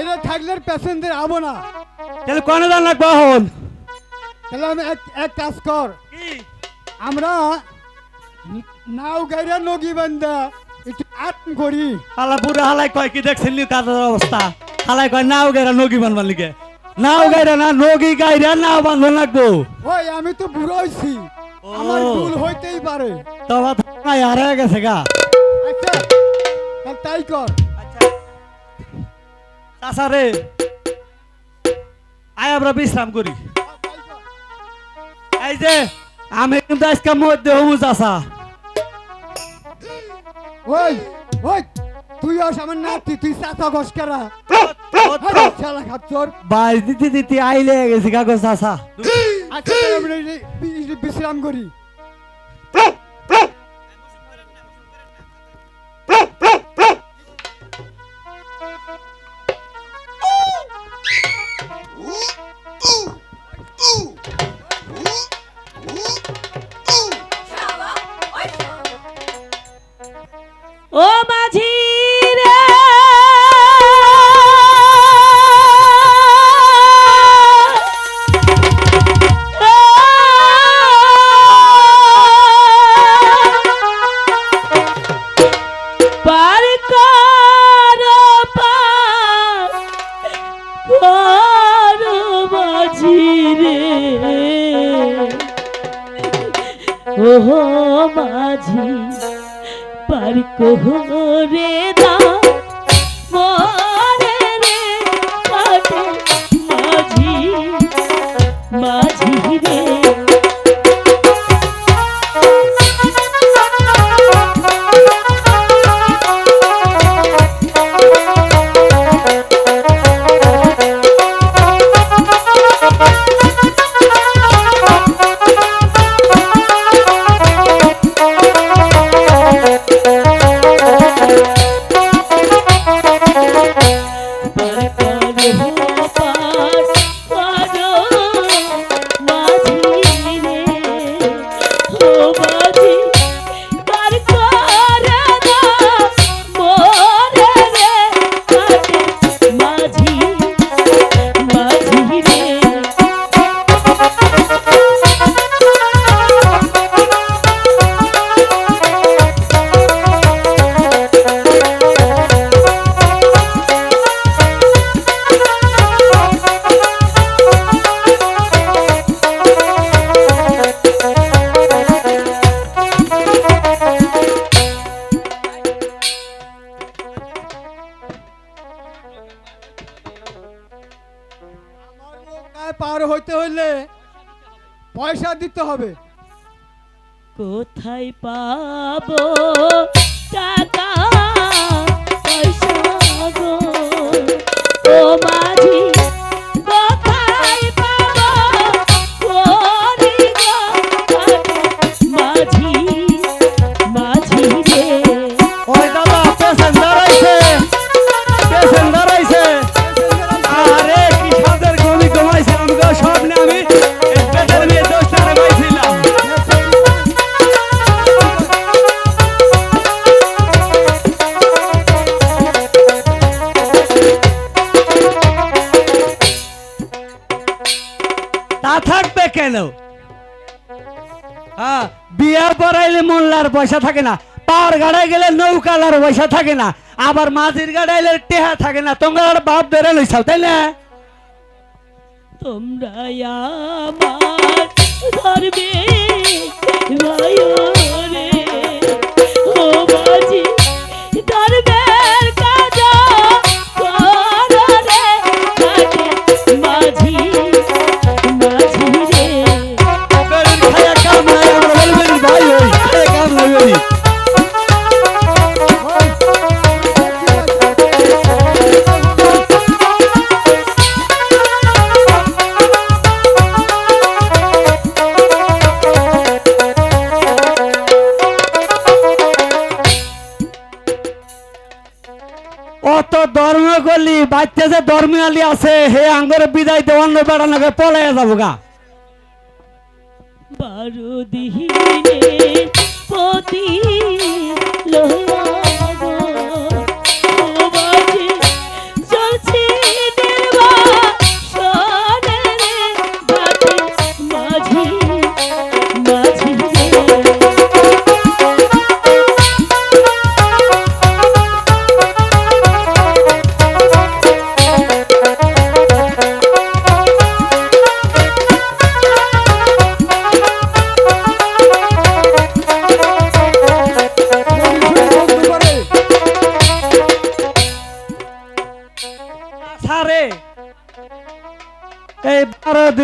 এরা থাকলে প্যাসেঞ্জার আবো না। তাহলে কোনে দান লাগবে এখন? তাহলে আমি এক কাজ কর। আমরা নাও গাইরা নগি বান্দা একটু আটন করি। হালা পুরো হালাই কয় কি দেখছেন নি কাদের অবস্থা? হালাই কয় নাও গাইরা নগি বানবার লিগে। নাও গাইরা না নগি গাইরা নাও বানবার লাগবো। ওই আমি তো বুড়ো হইছি। আমার। ভুল হইতেই পারে। তোমার নাই হারে গেছে গা। আচ্ছা তাই কর। চাষা রে আয় আমরা বিশ্রাম করি। এই যে আমি কিন্তু আজকে মধ্যে হবু চাষা ওই ওই তুই আমার নাতি তুই চাচা ঘসকারা শালা খাচ্চর বাইশ দিতে দিতে আইলে গেছি কাগজ আসা আচ্ছা বিশ্রাম করি। ওহো মাঝি পার করে দাও দিতে হবে। কোথায় পাবো টাকা পয়সা গো ও হ্যাঁ বিয়া পড়াইলে মোল্লার পয়সা থাকে না। পার গাড়ায় গেলে নৌকালার পয়সা থাকে না। আবার মাঝির গাড়াইলে টেহা থাকে না। তোমার বাপ ধরে লইছাও, তাই না? তোমরা আমার ধর্মে করলি, বাচ্চা যে ধর্মিয়ালি আছে, হে আঙ্গরে বিদায় দে অন্য বেড়ানোকে নাকি পলাই যাব গা। বারো দিহিনে পতি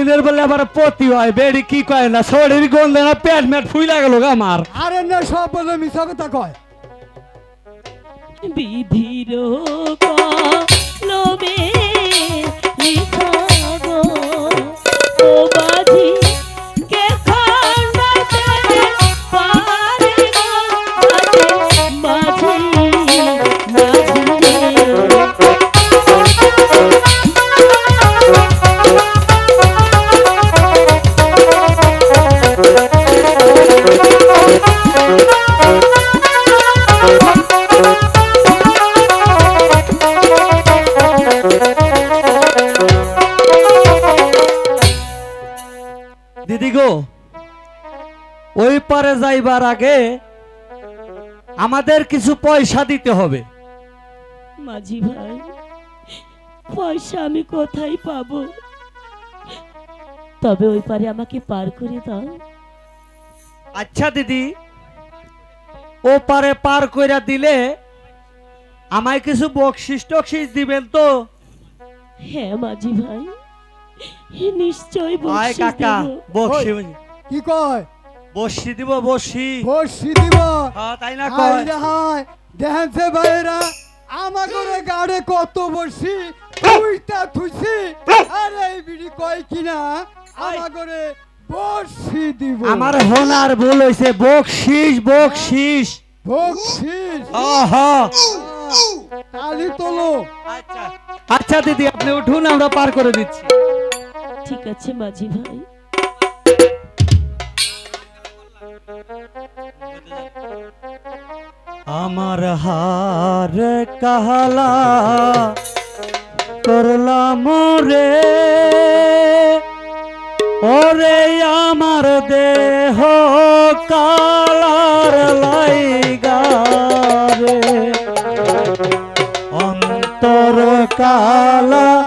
দিনের বেলা আবার পতি হয় বেড়ি কি কয় না? শরীর গন্ধে না পেট মেট ফুইলা গেল গা আমার। আরে না সব বলে মিশা কথা কয়। বিধির পারে যাইবার আগে আমাদের কিছু পয়সা দিতে হবে। মাঝি ভাই পয়সা আমি কোথায় পাবো? তবে ওই পারে আমাকে পার করে দাও। আচ্ছা দিদি। ও পারে পার কইরা দিলে আমায় কিছু বকশিস টকশিস দিবেন তো? হ্যাঁ মাঝি ভাই নিশ্চয় কাকা বকশি কি কয়? বসি দিব বসি। বসি দিব। হ্যাঁ, তাই না হাই কয় দেখেন সে ভাইরা আমাগরে গাড়ে কত বসি তুইটা থুইছি আরে এই বিড়ি কয় কিনা? আমাগরে বসি দিব। আমার হোনার ভুল হয়েছে বকশিস বকশিস। বকশিস? আহা। তালি তোলো। আচ্ছা আচ্ছা দিদি আপনি উঠুন আমরা পার করে দিচ্ছি। ঠিক আছে মাঝি ভাই। আমার হার কাহালা করলাম রে ওরে আমার দেহ কালার লাইগারে অন্তর কালা